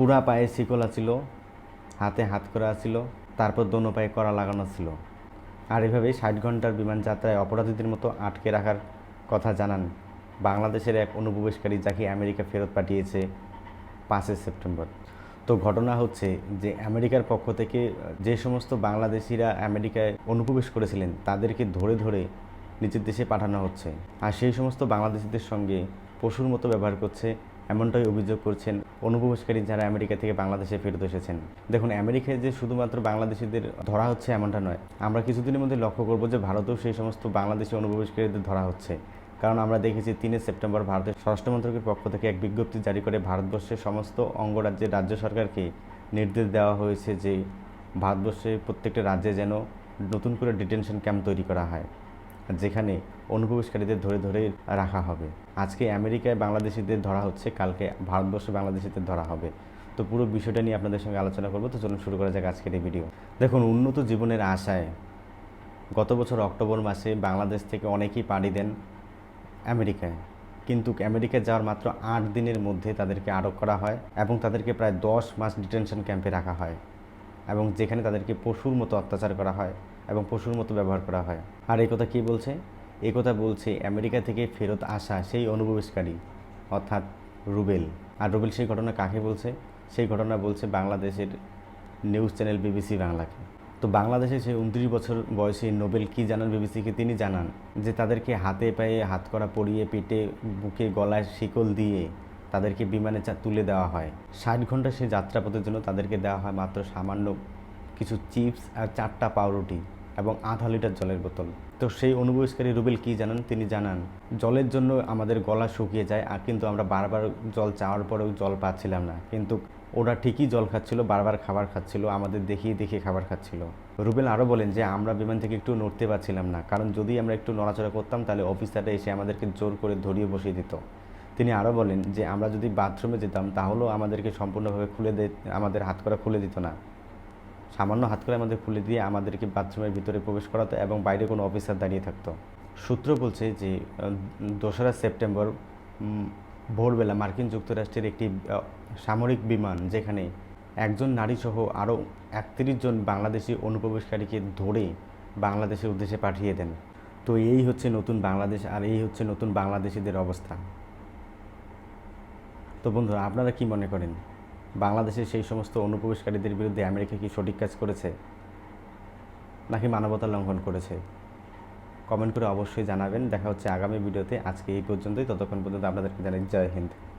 পুরা পায়ে শিকলা ছিল হাতে হাত করা ছিল তারপর দোনো পায়ে করা লাগানো ছিল। আর এভাবেই ষাট ঘণ্টার বিমান যাত্রায় অপরাধীদের মতো আটকে রাখার কথা জানান বাংলাদেশের এক অনুপ্রবেশকারী যাকে আমেরিকা ফেরত পাঠিয়েছে পাঁচই সেপ্টেম্বর। তো ঘটনা হচ্ছে যে আমেরিকার পক্ষ থেকে যে সমস্ত বাংলাদেশিরা আমেরিকায় অনুপ্রবেশ করেছিলেন, তাদেরকে ধরে ধরে নিজের দেশে পাঠানো হচ্ছে। আর সেই সমস্ত বাংলাদেশিদের সঙ্গে পশুর মতো ব্যবহার করছে এমনটাই অভিযোগ করছেন অনুপ্রবেশকারী যারা আমেরিকা থেকে বাংলাদেশে ফেরত এসেছেন। দেখুন, আমেরিকায় যে শুধুমাত্র বাংলাদেশিদের ধরা হচ্ছে এমনটা নয়, আমরা কিছুদিনের মধ্যে লক্ষ্য করব যে ভারতেও সেই সমস্ত বাংলাদেশি অনুপ্রবেশকারীদের ধরা হচ্ছে। কারণ আমরা দেখেছি তিনে সেপ্টেম্বর ভারতের স্বরাষ্ট্র মন্ত্রকের পক্ষ থেকে এক বিজ্ঞপ্তি জারি করে ভারতবর্ষের সমস্ত অঙ্গরাজ্যের রাজ্য সরকারকে নির্দেশ দেওয়া হয়েছে যে ভারতবর্ষের প্রত্যেকটা রাজ্যে যেন নতুন করে ডিটেনশন ক্যাম্প তৈরি করা হয়। যেখানে অনুপ্রবেশকারীদের ধরে ধরে রাখা হবে। আজকে আমেরিকায় বাংলাদেশিদের ধরা হচ্ছে, কালকে ভারতবর্ষে বাংলাদেশিদের ধরা হবে। তো পুরো বিষয়টা নিয়ে আপনাদের সঙ্গে আলোচনা করব। তো চলুন শুরু করা যাক আজকের এই ভিডিও। দেখুন, উন্নত জীবনের আশায় গত বছর অক্টোবর মাসে বাংলাদেশ থেকে অনেকেই পাড়ি দেন আমেরিকায়। কিন্তু আমেরিকায় যাওয়ার মাত্র আট দিনের মধ্যে তাদেরকে আটক করা হয় এবং তাদেরকে প্রায় দশ মাস ডিটেনশন ক্যাম্পে রাখা হয় এবং যেখানে তাদেরকে পশুর মতো অত্যাচার করা হয়। এবং পশুর মতো ব্যবহার করা হয়। আর এই কথা কী বলছে? এই কথা বলছে আমেরিকা থেকে ফেরত আসা সেই অনুপ্রবেশকারী, অর্থাৎ রুবেল। আর রুবেল সেই ঘটনা কাকে বলছে? সেই ঘটনা বলছে বাংলাদেশের নিউজ চ্যানেল বিবিসি বাংলাকে। তো বাংলাদেশে সেই উনত্রিশ বছর বয়সী নোবেল কি জানান বিবিসিকে তিনি জানান? যে তাদেরকে হাতে পায়ে হাত করা পরিয়ে পেটে বুকে গলায় শিকল দিয়ে তাদেরকে বিমানে চা- তুলে দেওয়া হয়। ষাট ঘণ্টা সেই যাত্রাপথের জন্য তাদেরকে দেওয়া হয় মাত্র সামান্য কিছু চিপস আর চারটা পাউরুটি এবং আধা লিটার জলের বোতল। তো সেই অনুপ্রবেশকারী রুবেল কি জানান? তিনি জানান, জলের জন্য আমাদের গলা শুকিয়ে যায় আর কিন্তু আমরা বারবার জল চাওয়ার পরেও জল পাচ্ছিলাম না। কিন্তু ওরা ঠিকই জল খাচ্ছিল, বারবার খাবার খাচ্ছিল, আমাদের দেখিয়ে দেখিয়ে খাবার খাচ্ছিল। রুবেল আরও বলেন যে, আমরা বিমান থেকে একটু নড়তে পারছিলাম না। কারণ যদি আমরা একটু নড়াচড়া করতাম, তাহলে অফিসাররা এসে আমাদেরকে জোর করে ধরিয়ে বসিয়ে দিত। তিনি আরও বলেন যে, আমরা যদি বাথরুমে যেতাম, তাহলেও আমাদেরকে সম্পূর্ণভাবে খুলে দে, আমাদের হাত করা খুলে দিত না। সামান্য হাত করে আমাদের খুলে দিয়ে আমাদেরকে বাথরুমের ভিতরে প্রবেশ করাতো এবং বাইরে কোনো অফিসার দাঁড়িয়ে থাকতো। সূত্র বলছে যে দোসরা সেপ্টেম্বর ভোরবেলা মার্কিন যুক্তরাষ্ট্রের একটি সামরিক বিমান যেখানে একজন নারীসহ আরও একত্রিশ জন বাংলাদেশি অনুপ্রবেশকারীকে ধরে বাংলাদেশের উদ্দেশ্যে পাঠিয়ে দেন। তো এই হচ্ছে নতুন বাংলাদেশ আর এই হচ্ছে নতুন বাংলাদেশিদের অবস্থা। তো বন্ধুরা, আপনারা কি মনে করেন? বাংলাদেশের সেই সমস্ত অনুপ্রবেশকারীদের বিরুদ্ধে আমেরিকা কি সঠিক কাজ করেছে? নাকি মানবতা লঙ্ঘন করেছে? কমেন্ট করে অবশ্যই জানাবেন। দেখা হচ্ছে আগামী ভিডিওতে। আজকে এই পর্যন্তই। ততক্ষণ পর্যন্ত আপনাদেরকে জানাই জয় হিন্দ।